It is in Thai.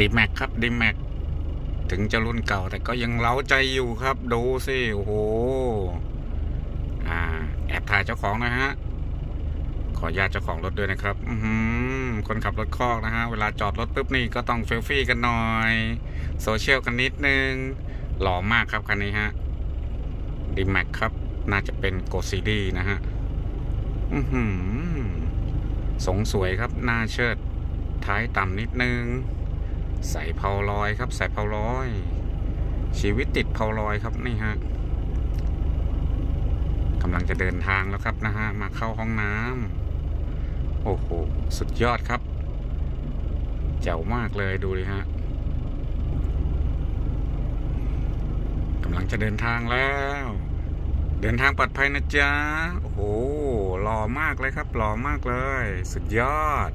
ดีแม็กครับดีแม็กถึงจะรุ่นเก่าแต่ก็ยังเล้าใจอยู่ครับ ดูสิโอ้โหอ่า แอบถ่ายเจ้าของนะฮะ ขอญาตเจ้าของรถด้วยนะครับ อืคนขับรถคอกนะฮะ เวลาจอดรถปุ๊บนี่ก็ต้องเซลฟี่กันหน่อย โซเชียลกันนิดนึง หล่อมากครับคันนี้ฮะดีแม็กครับ น่าจะเป็นโกซีดีนะฮะ อือหือสงสวยครับ หน้าเชิด ท้ายต่ำนิดนึง ใส่เพาลอยครับ ใส่เพาลอย ชีวิตติดเพาลอยครับนี่ฮะกำลังจะเดินทางแล้วครับนะฮะมาเข้าห้องน้ำโอ้โหสุดยอดครับ เจ๋วมากเลยดูดิฮะกำลังจะเดินทางแล้ว เดินทางปลอดภัยนะจ๊ะโอ้โหหล่อมากเลยครับหล่อมากเลย สุดยอด